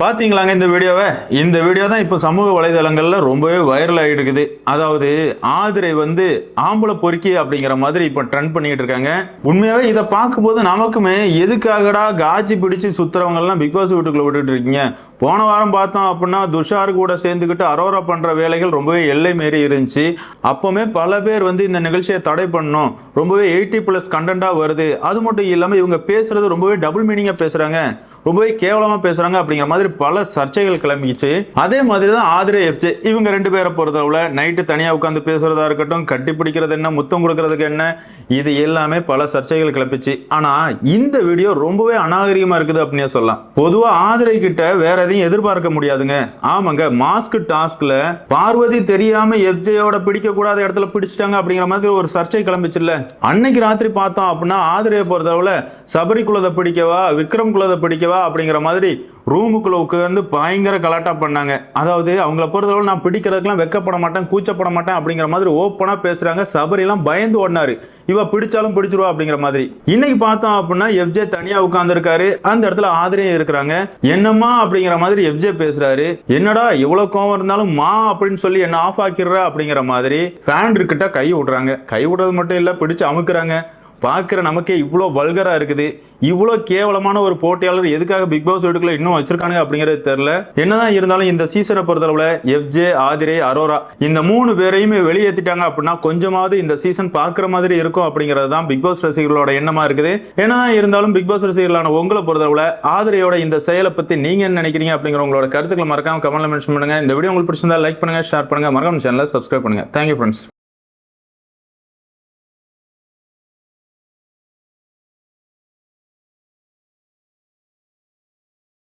பார்த்தீங்களாங்க இந்த வீடியோவை? இந்த வீடியோ தான் இப்போ சமூக வலைதளங்களில் ரொம்பவே வைரல் ஆகிட்டு இருக்குது அதாவது ஆதிரை வந்து ஆம்பளை பொறுக்கி அப்படிங்கிற மாதிரி இப்போ ட்ரெண்ட் பண்ணிக்கிட்டு இருக்காங்க. உண்மையாகவே இதை பார்க்கும்போது நமக்குமே எதுக்காகடா காஜி பிடிச்சு சுத்துறவங்க பிக் பாஸ் வீட்டுக்குள்ள விட்டுட்டு இருக்கீங்க? போன வாரம் பார்த்தோம் அப்படின்னா துஷார் கூட சேர்ந்துக்கிட்டு அரோரா பண்ணுற வேலைகள் ரொம்பவே எல்லை மீறி இருந்துச்சு. அப்போவுமே பல பேர் வந்து இந்த நிகழ்ச்சியை தடை பண்ணணும். ரொம்பவே எயிட்டி ப்ளஸ் கண்டென்ட்டாக வருது. அது மட்டும் இல்லாமல் இவங்க பேசுகிறது ரொம்பவே டபுள் மீனிங்காக பேசுகிறாங்க ரொம்பவே கேவலமாக பேசுகிறாங்க அப்படிங்கிற மாதிரி பல சர்ச்சைகள் கிளம்பிச்சு. அதே மாதிரி தான் ஆதிரை எஃப்ஜே இவங்க ரெண்டு பேரை பொறுத்தளவுல நைட்டு தனியாக உட்காந்து பேசுகிறதா இருக்கட்டும் கட்டி பிடிக்கிறது என்ன முத்தம் கொடுக்கறதுக்கு என்ன இது எல்லாமே பல சர்ச்சைகள் கிளப்பிச்சு. ஆனால் இந்த வீடியோ ரொம்பவே அநாகரிகமாக இருக்குது அப்படின்னே சொல்லலாம். பொதுவாக ஆதிரை கிட்ட வேற எதையும் எதிர்பார்க்க முடியாதுங்க. ஆமாங்க மாஸ்க் டாஸ்க்ல பார்வதி தெரியாம எஃப்ஜேயோட பிடிக்க கூடாத இடத்துல பிடிச்சிட்டாங்க அப்படிங்கிற மாதிரி ஒரு சர்ச்சை கிளம்பிச்சுல்ல. அன்னைக்கு ராத்திரி பார்த்தோம் அப்படின்னா ஆதிரையை பொறுத்தளவுல சபரி குலத்தை பிடிக்கவா விக்ரம் குலத்தை பிடிக்கவா அப்படிங்கிற மாதிரி ரூமுக்குள்ள உட்காந்து பயங்கர கலாட்டா பண்ணாங்க. அதாவது அவங்கள பொறுத்தளவு நான் பிடிக்கிறதுக்கெல்லாம் வெக்கப்பட மாட்டேன் கூச்சப்பட மாட்டேன் அப்படிங்கிற மாதிரி ஓப்பனா பேசுறாங்க. சபரிலாம் பயந்து ஓடினாரு. இவ பிடிச்சாலும் பிடிச்சிருவா அப்படிங்கிற மாதிரி. இன்னைக்கு பார்த்தோம் அப்படின்னா எஃப்ஜே தனியா உட்கார்ந்துருக்காரு. அந்த இடத்துல ஆதிரியும் இருக்கிறாங்க. என்னம்மா அப்படிங்கிற மாதிரி எஃப்ஜே பேசுறாரு. என்னடா இவ்வளவு கோவம் இருந்தாலும் மா அப்படின்னு சொல்லி என்ன ஆஃப் ஆக்கிடுற அப்படிங்கிற மாதிரி ஃபேன் கிட்ட கை விடுறாங்க. கை விடுறது மட்டும் இல்ல பிடிச்சு அமுக்குறாங்க. பார்க்குற நமக்கே இவ்வளோ வல்கராக இருக்குது. இவ்வளோ கேவலமான ஒரு போட்டியாளர் எதுக்காக பிக் பாஸ் வீட்டுக்குள்ள இன்னும் வச்சிருக்காங்க அப்படிங்கிறது தெரில என்னதான் இருந்தாலும் இந்த சீசனை பொறுத்தளவில் எஃப்ஜே ஆதிரே அரோரா இந்த மூணு பேரையுமே வெளியேற்றிட்டாங்க அப்படின்னா கொஞ்சமாவது இந்த சீசன் பார்க்குற மாதிரி இருக்கும் அப்படிங்கிறது தான் பிக் பாஸ் ரசிகர்களோட எண்ணமா இருக்குது. என்னதான் இருந்தாலும் பிக் பாஸ் ரசிகர்களான உங்களை பொறுத்தளவில் ஆதிரையோட இந்த செயலை பற்றி நீங்கள் என்ன நினைக்கிறீங்க அப்படிங்கிற உங்களோட கருத்துக்களை மறக்காம கமெண்ட்ல மென்ஷன் பண்ணுங்க. இந்த வீடியோ உங்களுக்கு பிடிச்சிருந்தா லைக் பண்ணுங்க ஷேர் பண்ணுங்க. மறக்காம சேனலை சப்ஸ்கிரைப் பண்ணுங்க. Thank you friends